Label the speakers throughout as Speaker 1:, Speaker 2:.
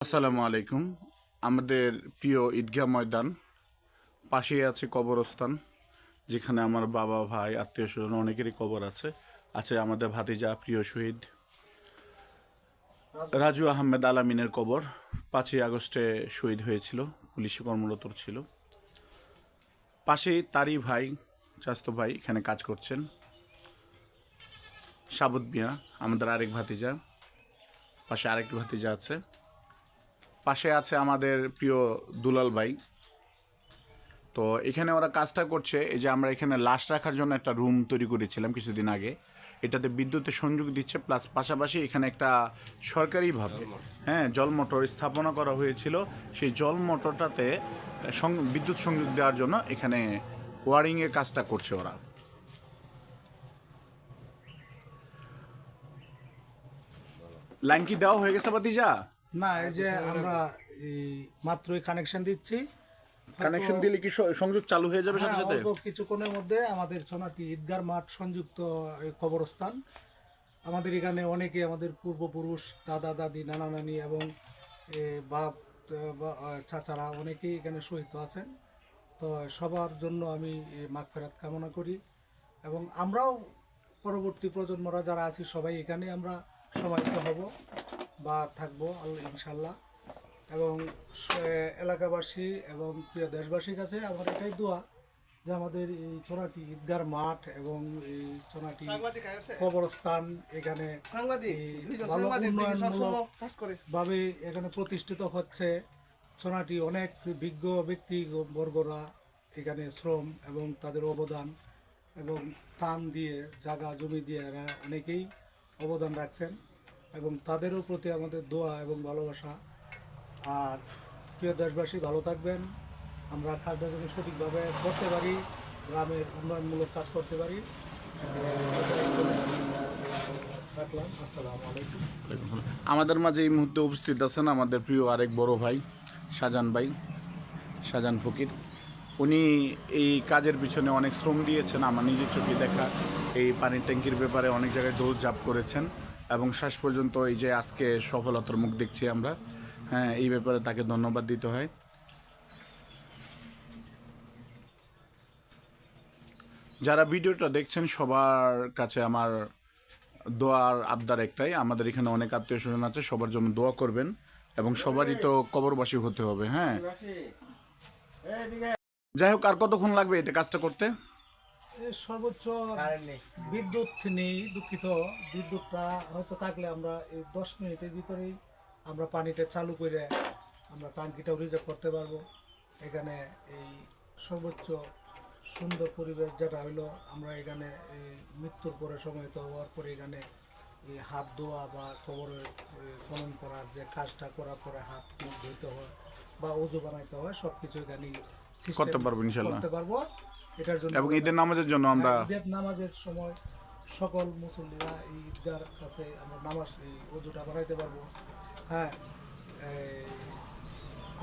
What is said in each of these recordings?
Speaker 1: আসসালামু আলাইকুম। আমাদের প্রিয় ঈদগাহ ময়দান, পাশেই আছে কবরস্থান, যেখানে আমার বাবা, ভাই, আত্মীয় স্বজন, অনেকেরই কবর আছে। আছে আমাদের ভাতিজা, প্রিয় শহীদ রাজু আহমেদ আলামিনের কবর। পাঁচই আগস্টে শহীদ হয়েছিল, পুলিশে কর্মরত ছিল। পাশেই তারই ভাই, চাস্তো ভাই, এখানে কাজ করছেন। সাবুদ মিয়া, আমাদের আরেক ভাতিজা। পাশে আরেক ভাতিজা আছে। পাশে আছে আমাদের প্রিয় দুলাল ভাই। তো এখানে ওরা কাজটা করছে, এই যে আমরা এখানে লাশ রাখার জন্য একটা রুম তৈরি করেছিলাম কিছুদিন আগে। এটাতে বিদ্যুতের সংযোগ দিচ্ছে, প্লাস পাশাপাশি এখানে একটা সরকারিভাবে হ্যাঁ জল মোটর স্থাপনা করা হয়েছিল। সেই জল মোটরটাতে বিদ্যুৎ সংযোগ দেওয়ার জন্য এখানে ওয়ারিংয়ের কাজটা করছে ওরা। লাইন কি দেওয়া হয়ে গেছে বাতিজা
Speaker 2: না এই যে আমরা এই মাত্রই কানেকশন দিচ্ছি।
Speaker 1: কানেকশন দিলে কি সংযোগ চালু হয়ে যাবে সাথে
Speaker 2: হ্যাঁ,
Speaker 1: সাথে?
Speaker 2: অল্প কিছুক্ষণের মধ্যে আমাদের সোনাটি ঈদগার মাঠ সংযুক্ত কবরস্থান। আমাদের এখানে অনেকে আমাদের পূর্বপুরুষ দাদা দাদি নানা নানি এবং বাপ বা, চাচারা অনেকেই এখানে শহীদ আছেন। তো সবার জন্য আমি মাগফেরাত কামনা করি এবং আমরাও পরবর্তী প্রজন্মরা যারা আছি সবাই এখানে আমরা সমাহিত হব। বা থাকব আল্লাহ ইনশাল্লাহ এবং এলাকাবাসী এবং প্রিয় দেশবাসীর কাছে আমার এটাই দোয়া যে আমাদের এই চোনাটি ঈদগার মাঠ এবং এই চোনাটি কবরস্থান এখানে ভালো উন্নয়নমূলক ভাবে এখানে প্রতিষ্ঠিত হচ্ছে। সোনাটি অনেক বিজ্ঞ ব্যক্তি বর্গরা এখানে শ্রম এবং তাদের অবদান এবং স্থান দিয়ে জায়গা জমি দিয়ে এরা অনেকেই অবদান রাখছেন। এবং তাদেরও প্রতি আমাদের দোয়া এবং ভালোবাসা। আর প্রিয় দেশবাসী, ভালো থাকবেন। আমরা যেন সঠিকভাবে করতে পারি, গ্রামের উন্নয়নমূলক কাজ করতে পারি।
Speaker 1: আমাদের মাঝে এই মুহূর্তে উপস্থিত আছেন আমাদের প্রিয় আরেক বড় ভাই শাহজান ভাই শাহজান ফকির। উনি এই কাজের পিছনে অনেক শ্রম দিয়েছেন। আমার নিজের চোখে দেখা এই পানির ট্যাঙ্কির ব্যাপারে অনেক জায়গায় দৌড়ঝাঁপ করেছেন। এবং শেষ পর্যন্ত এই যে আজকে সফলতার মুখ দেখছি আমরা হ্যাঁ এই ব্যাপারে তাকে ধন্যবাদ দিতে হয়। যারা ভিডিওটা দেখছেন, সবার কাছে আমার দোয়ার আবদার একটাই, আমাদের এখানে অনেক আত্মীয় স্বজন আছে, সবার জন্য দোয়া করবেন এবং সবারই তো কবরবাসী হতে হবে হ্যাঁ। যাই হোক, আর কতক্ষণ লাগবে এটা কাজটা করতে?
Speaker 2: সর্বোচ্চ বিদ্যুৎ নেই দুঃখিত। বিদ্যুৎটা হয়তো থাকলে আমরা এই দশ মিনিটের ভিতরেই আমরা পানিটা চালু করে আমরা টাঙ্কিটাও রিজার্ভ করতে পারব। এখানে এই সর্বোচ্চ সুন্দর পরিবেশ যেটা হইল আমরা এখানে এই মৃত্যুর পরে সময়ত হওয়ার পরে এখানে এই হাত ধোয়া বা কবরের খনন করার যে কাজটা করার পরে হাত মুখ ধুইতে হয় বা উজু বানাইতে হয় সব কিছু এখানে system
Speaker 1: করতে পারব ইনশাল্লাহ।
Speaker 2: করতে পারব। এটার জন্য
Speaker 1: এবং ঈদের নামাজের জন্য আমরা
Speaker 2: ঈদের নামাজের সময় সকল মুসল্লিরা এই ঈদগার কাছে আমরা নামাজ এই অজুটা বানাইতে পারব। হ্যাঁ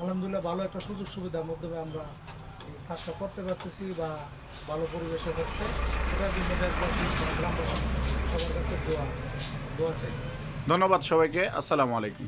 Speaker 2: আলহামদুলিল্লাহ ভালো একটা সুযোগ সুবিধার মাধ্যমে আমরা কাজটা করতে পারতেছি বা ভালো পরিবেশে হচ্ছে। এটার জন্য গ্রামবাসী সবার কাছে দোয়া দোয়া চাই।
Speaker 1: ধন্যবাদ সবাইকে। আসসালামু আলাইকুম।